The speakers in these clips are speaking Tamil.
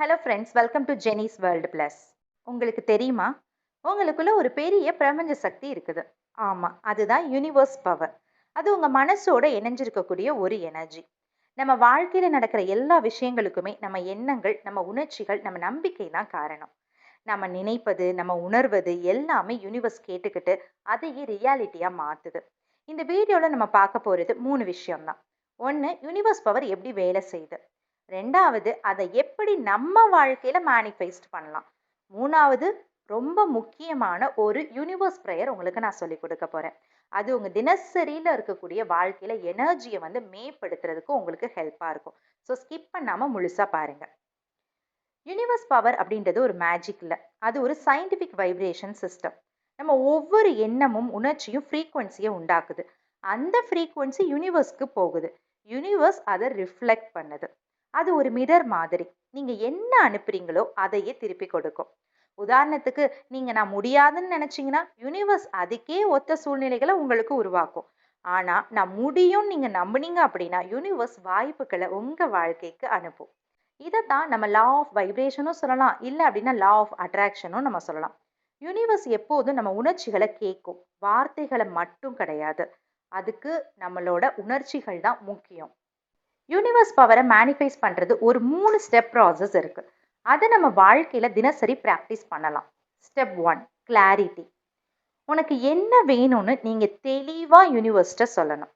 Hello friends welcome to Jenny's world plus உங்களுக்கு தெரியுமா? உங்களுக்குள்ள ஒரு பெரிய பிரபஞ்ச சக்தி இருக்குது. ஆமாம் அதுதான் யூனிவர்ஸ் பவர் அது உங்கள் மனசோட இணைஞ்சிருக்கக்கூடிய ஒரு எனர்ஜி நம்ம வாழ்க்கையில் நடக்கிற எல்லா விஷயங்களுக்குமே நம்ம எண்ணங்கள் நம்ம உணர்ச்சிகள் நம்ம நம்பிக்கை தான் காரணம். நம்ம நினைப்பது நம்ம உணர்வது எல்லாமே யூனிவர்ஸ் கேட்டுக்கிட்டு அதையே ரியாலிட்டியாக மாற்றுது இந்த வீடியோவில் நம்ம பார்க்க போகிறது மூணு விஷயம்தான். ஒன்று யூனிவர்ஸ் பவர் எப்படி வேலை செய்யுது? ரெண்டாவது அதை எப்படி நம்ம வாழ்க்கையில மேனிஃபெஸ்ட் பண்ணலாம்? மூணாவது ரொம்ப முக்கியமான ஒரு யூனிவர்ஸ் ப்ரேயர் உங்களுக்கு நான் சொல்லி கொடுக்க போறேன். அது உங்க தினசரியில இருக்கக்கூடிய வாழ்க்கையில எனர்ஜியை வந்து மேம்படுத்துறதுக்கு உங்களுக்கு ஹெல்ப்பா இருக்கும். ஸோ ஸ்கிப் பண்ணாம முழுசா பாருங்க. யூனிவர்ஸ் பவர் அப்படின்றது ஒரு மேஜிக் இல்லை அது ஒரு சயின்டிஃபிக் வைப்ரேஷன் சிஸ்டம் நம்ம ஒவ்வொரு எண்ணமும் உணர்ச்சியும் ஃப்ரீக்குவென்சியை உண்டாக்குது. அந்த ஃப்ரீக்குவென்சி யூனிவர்ஸ்க்கு போகுது. யூனிவர்ஸ் அதை ரிஃப்ளெக்ட் பண்ணுது. அது ஒரு மிரர் மாதிரி. நீங்க என்ன அனுப்புறீங்களோ அதையே திருப்பி கொடுக்கும். உதாரணத்துக்கு நீங்க நான் முடியாதுன்னு நினைச்சீங்கன்னா யூனிவர்ஸ் அதுக்கே ஒத்த சூழ்நிலைகளை உங்களுக்கு உருவாக்கும். ஆனா நான் முடியும்னு நீங்க நம்புனீங்க அப்படின்னா யூனிவர்ஸ் வாய்ப்புகளை உங்க வாழ்க்கைக்கு அனுப்பும். இதை தான் நம்ம லா ஆஃப் வைப்ரேஷனும் சொல்லலாம். இல்லை அப்படின்னா லா ஆஃப் அட்ராக்ஷனும் நம்ம சொல்லலாம். யூனிவர்ஸ் எப்போதும் நம்ம உணர்ச்சிகளை கேட்கும். வார்த்தைகளை மட்டும் கிடையாது. அதுக்கு நம்மளோட உணர்ச்சிகள் தான் முக்கியம். யூனிவர்ஸ் பவரை மேனிஃபைஸ் பண்ணுறது ஒரு மூணு ஸ்டெப் ப்ராசஸ் இருக்குது அதை நம்ம வாழ்க்கையில் தினசரி ப்ராக்டிஸ் பண்ணலாம். ஸ்டெப் ஒன் கிளாரிட்டி உனக்கு என்ன வேணும்னு நீங்கள் தெளிவாக யூனிவர்ஸ்ட்டை சொல்லணும்.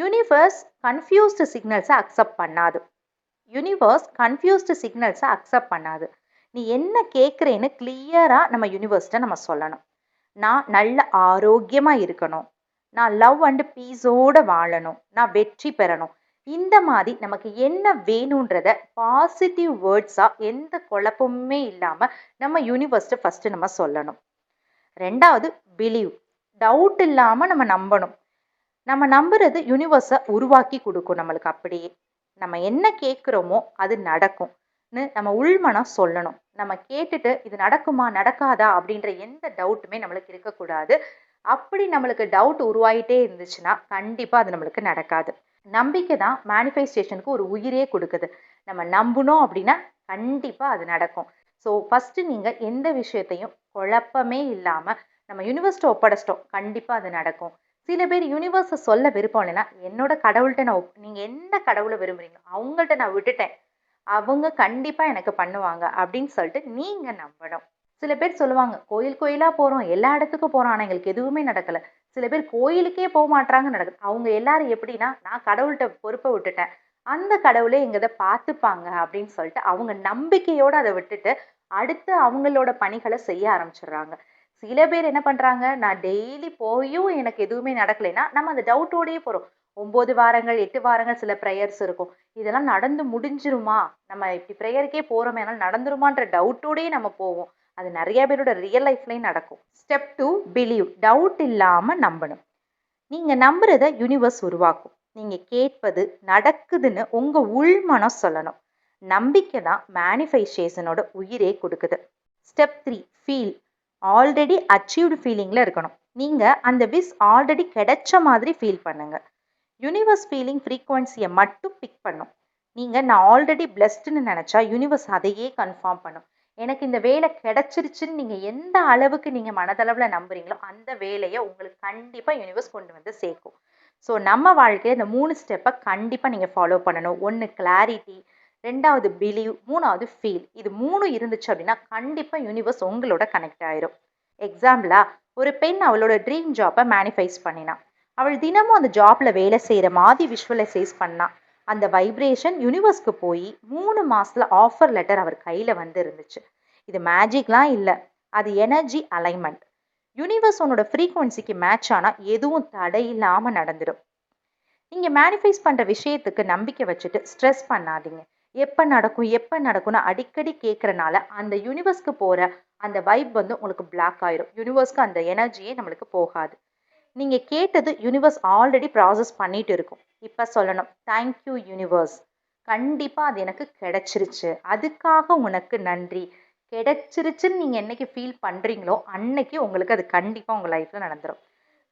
யூனிவர்ஸ் கன்ஃபியூஸ்டு சிக்னல்ஸை அக்செப்ட் பண்ணாது. யூனிவர்ஸ் கன்ஃபியூஸ்டு சிக்னல்ஸை அக்செப்ட் பண்ணாது. நீ என்ன கேட்குறேன்னு கிளியராக நம்ம யூனிவர்ஸ்ட்டை நம்ம சொல்லணும். நான் நல்ல ஆரோக்கியமாக இருக்கணும். நான் லவ் அண்டு பீஸோடு வாழணும். நான் வெற்றி பெறணும். இந்த மாதிரி நமக்கு என்ன வேணுன்றத பாசிட்டிவ் வேர்ட்ஸாக எந்த குழப்பமுமே இல்லாமல் நம்ம யூனிவர்ஸ்ட்டு ஃபஸ்ட்டு நம்ம சொல்லணும். ரெண்டாவது பிலீவ் டவுட் இல்லாமல் நம்ம நம்பணும். நம்ம நம்புறது யூனிவர்ஸை உருவாக்கி கொடுக்கும் நம்மளுக்கு அப்படியே. நம்ம என்ன கேட்குறோமோ அது நடக்கும்னு நம்ம உள்மனம் சொல்லணும். நம்ம கேட்டுட்டு இது நடக்குமா நடக்காதா அப்படின்ற எந்த டவுட்டுமே நம்மளுக்கு இருக்கக்கூடாது. அப்படி நம்மளுக்கு டவுட் உருவாகிட்டே இருந்துச்சுன்னா கண்டிப்பாக அது நம்மளுக்கு நடக்காது. நம்பிக்கை தான் மேனிஃபெஸ்டேஷனுக்கு ஒரு உயிரே கொடுக்குது. நம்ம நம்பணும் அப்படின்னா கண்டிப்பாக அது நடக்கும். ஸோ ஃபஸ்ட்டு நீங்கள் எந்த விஷயத்தையும் குழப்பமே இல்லாமல் நம்ம யூனிவர்ஸ்ட்டை ஒப்படைச்சிட்டோம். கண்டிப்பாக அது நடக்கும். சில பேர் யூனிவர்ஸை சொல்ல விருப்பம் இல்லைன்னா என்னோட கடவுள்கிட்ட நான் நீங்கள் என்ன கடவுளை விரும்புகிறீங்களோ அவங்கள்ட்ட நான் விட்டுட்டேன். அவங்க கண்டிப்பாக எனக்கு பண்ணுவாங்க அப்படின்னு சொல்லிட்டு நீங்கள் நம்பணும். சில பேர் சொல்லுவாங்க கோயில் கோயிலாக போகிறோம் எல்லா இடத்துக்கும் போகிறோம் ஆனால் எங்களுக்கு எதுவுமே நடக்கலை. சில பேர் கோயிலுக்கே போக மாட்டாங்க நடக்குது. அவங்க எல்லாரும் எப்படின்னா நான் கடவுள்கிட்ட பொறுப்பை விட்டுட்டேன். அந்த கடவுளே எங்கதை பார்த்துப்பாங்க அப்படின்னு சொல்லிட்டு அவங்க நம்பிக்கையோடு அதை விட்டுட்டு அடுத்து அவங்களோட பணிகளை செய்ய ஆரம்பிச்சிடுறாங்க. சில பேர் என்ன பண்ணுறாங்க நான் டெய்லி போயும் எனக்கு எதுவுமே நடக்கலைன்னா நம்ம அந்த டவுட்டோடயே போகிறோம் ஒம்பது வாரங்கள் எட்டு வாரங்கள் சில ப்ரேயர்ஸ் இருக்கும். இதெல்லாம் நடந்து முடிஞ்சிருமா? நம்ம இப்படி ப்ரேயருக்கே போகிறோமே அதனால் நடந்துருமான்ற டவுட்டோடயே நம்ம போவோம். அது நிறைய பேரோட ரியல் லைஃப்லையும் நடக்கும். ஸ்டெப் டூ பிலீவ் டவுட் இல்லாமல் நம்பணும். நீங்கள் நம்புறத யூனிவர்ஸ் உருவாக்கும். நீங்கள் கேட்பது நடக்குதுன்னு உங்கள் உள்மனம் சொல்லணும். நம்பிக்கை தான் மேனிஃபைசேஷனோட உயிரே கொடுக்குது. Step three feel already achieved ஃபீலிங்கில் இருக்கணும். நீங்கள் அந்த விஸ் ஆல்ரெடி கிடைச்ச மாதிரி ஃபீல் பண்ணுங்க. யூனிவர்ஸ் ஃபீலிங் ஃப்ரீக்குவன்சியை மட்டும் பிக் பண்ணும். நீங்கள் நான் ஆல்ரெடி பிளஸ்டுன்னு நினச்சா யூனிவர்ஸ் அதையே கன்ஃபார்ம் பண்ணும். எனக்கு இந்த வேலை கிடைச்சிருச்சுன்னு நீங்கள் எந்த அளவுக்கு நீங்கள் மனதளவில் நம்புறீங்களோ அந்த வேலையை உங்களுக்கு கண்டிப்பாக யூனிவர்ஸ் கொண்டு வந்து சேர்க்கும். ஸோ நம்ம வாழ்க்கையில் இந்த மூணு ஸ்டெப்பை கண்டிப்பாக நீங்கள் ஃபாலோ பண்ணணும். ஒன்று கிளாரிட்டி ரெண்டாவது பிலீவ் மூணாவது ஃபீல் இது மூணு இருந்துச்சு அப்படின்னா கண்டிப்பாக யூனிவர்ஸ் உங்களோட கனெக்ட் ஆயிரும். எக்ஸாம்பிளா ஒரு பெண் அவளோட ட்ரீம் ஜாப்பை மேனிஃபைஸ் பண்ணினா. அவள் தினமும் அந்த ஜாப்பில் வேலை செய்கிற மாதிரி விஷுவலைசைஸ் பண்ணா. அந்த வைப்ரேஷன் யூனிவர்ஸ்க்கு போய் மூணு மாசத்துல ஆஃபர் லெட்டர் அவர் கையில வந்து இருந்துச்சு. இது மேஜிக்லாம் இல்லை. அது எனர்ஜி அலைன்மெண்ட் யூனிவர்ஸ் உன்னோட ஃப்ரீக்குவன்சிக்கு மேட்ச் ஆனால் எதுவும் தடையில்லாமல் நடந்துடும். நீங்கள் மேனிஃபைஸ் பண்ணுற விஷயத்துக்கு நம்பிக்கை வச்சுட்டு ஸ்ட்ரெஸ் பண்ணாதீங்க. எப்போ நடக்கும் எப்போ நடக்கும்னு அடிக்கடி கேட்குறனால அந்த யூனிவர்ஸ்க்கு போகிற அந்த வைப் வந்து உங்களுக்கு பிளாக் ஆயிரும். யூனிவர்ஸ்க்கு அந்த எனர்ஜியே நம்மளுக்கு போகாது. நீங்கள் கேட்டது யூனிவர்ஸ் ஆல்ரெடி ப்ராசஸ் பண்ணிட்டு இருக்கும். இப்போ சொல்லணும். தேங்க்யூ யூனிவர்ஸ் கண்டிப்பாக அது எனக்கு கிடைச்சிருச்சு. அதுக்காக உனக்கு நன்றி. கிடைச்சிருச்சுன்னு நீங்கள் என்னைக்கு ஃபீல் பண்ணுறீங்களோ அன்னைக்கு உங்களுக்கு அது கண்டிப்பாக உங்கள் லைஃப்பில் நடந்துடும்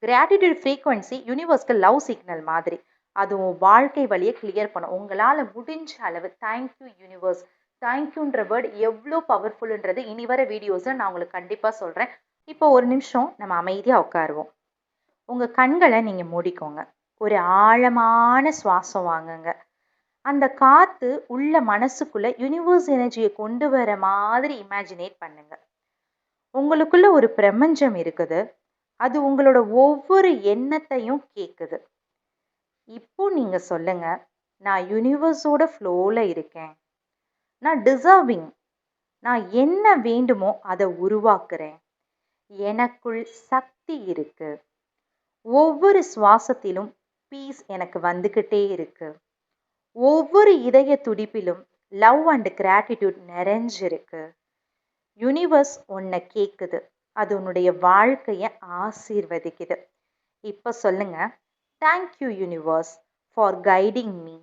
கிராட்டிடியூட் ஃப்ரீக்வன்சி யூனிவர்ஸ்க்கு லவ் சிக்னல் மாதிரி. அது உன் வாழ்க்கை வழியை கிளியர் பண்ணும். உங்களால் முடிஞ்ச அளவு தேங்க்யூ யூனிவர்ஸ் தேங்க்யூன்ற வேர்ட் எவ்வளோ பவர்ஃபுல்ன்றது இனி வர வீடியோஸில் நான் உங்களுக்கு கண்டிப்பாக சொல்கிறேன் இப்போ ஒரு நிமிஷம் நம்ம அமைதியாக உட்காருவோம். உங்கள் கண்களை நீங்கள் மூடிக்கோங்க. ஒரு ஆழமான சுவாசம் வாங்குங்க. அந்த காற்று உள்ள மனசுக்குள்ள யூனிவர்ஸ் எனர்ஜியை கொண்டு வர மாதிரி இமேஜினேட் பண்ணுங்க. உங்களுக்குள்ள ஒரு பிரபஞ்சம் இருக்குது. அது உங்களோட ஒவ்வொரு எண்ணத்தையும் கேட்குது இப்போ நீங்க சொல்லுங்க நான் யூனிவர்ஸோட ஃப்ளோவில் இருக்கேன். நான் டிசர்விங் நான் என்ன வேண்டுமோ அதை உருவாக்குறேன். எனக்குள் சக்தி இருக்கு. ஒவ்வொரு சுவாசத்திலும் பீஸ் எனக்கு வந்துக்கிட்டே இருக்குது ஒவ்வொரு இதய துடிப்பிலும் லவ் அண்ட் கிராட்டிடியூட் நிறைஞ்சிருக்கு. யூனிவர்ஸ் உன்னை கேட்குது அது உன்னுடைய வாழ்க்கையை ஆசீர்வதிக்குது. இப்போ சொல்லுங்க. Thank you universe for guiding me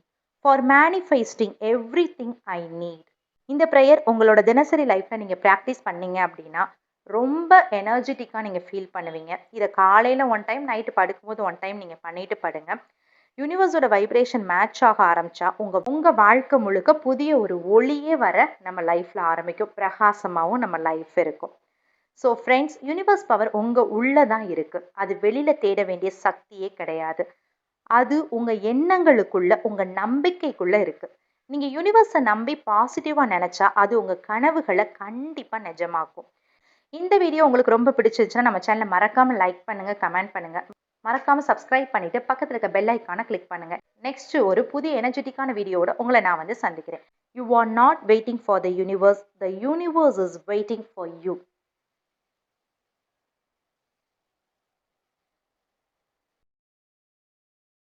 for manifesting everything I need இந்த ப்ரேயர் உங்களோட தினசரி லைஃப்பில் நீங்கள் ப்ராக்டிஸ் பண்ணீங்க அப்படின்னா ரொம்ப எனர்ஜெட்டிக்காக நீங்கள் ஃபீல் பண்ணுவீங்க. இதை காலையில் ஒன் டைம் நைட்டு படுக்கும்போது ஒன் டைம் நீங்கள் பண்ணிட்டு படுங்க. யூனிவர்ஸோட வைப்ரேஷன் மேட்ச் ஆக ஆரம்பிச்சா உங்கள் உங்கள் வாழ்க்கை முழுக்க புதிய ஒரு ஒளியே வர நம்ம லைஃப்பில் ஆரம்பிக்கும். பிரகாசமாகவும் நம்ம லைஃப் இருக்கும். ஸோ ஃப்ரெண்ட்ஸ் யூனிவர்ஸ் பவர் உங்கள் உள்ளே தான் இருக்குது அது வெளியில் தேட வேண்டிய சக்தியே கிடையாது. அது உங்கள் எண்ணங்களுக்குள்ள உங்கள் நம்பிக்கைக்குள்ளே இருக்குது நீங்கள் யூனிவர்ஸை நம்பி பாசிட்டிவாக நினச்சா அது உங்கள் கனவுகளை கண்டிப்பாக நிஜமாக்கும். இந்த வீடியோ உங்களுக்கு ரொம்ப பிடிச்சிருச்சுன்னா நம்ம சேனலை மறக்காமல் லைக் பண்ணுங்கள் கமெண்ட் பண்ணுங்கள் மறக்காமல் சப்ஸ்கிரைப் பண்ணிவிட்டு பக்கத்தில் இருக்க பெல் ஐக்கானை கிளிக் பண்ணுங்கள் நெக்ஸ்ட் ஒரு புதிய எனர்ஜெட்டிக்கான வீடியோட உங்களை நான் வந்து சந்திக்கிறேன். You are not waiting for the universe the universe is waiting for you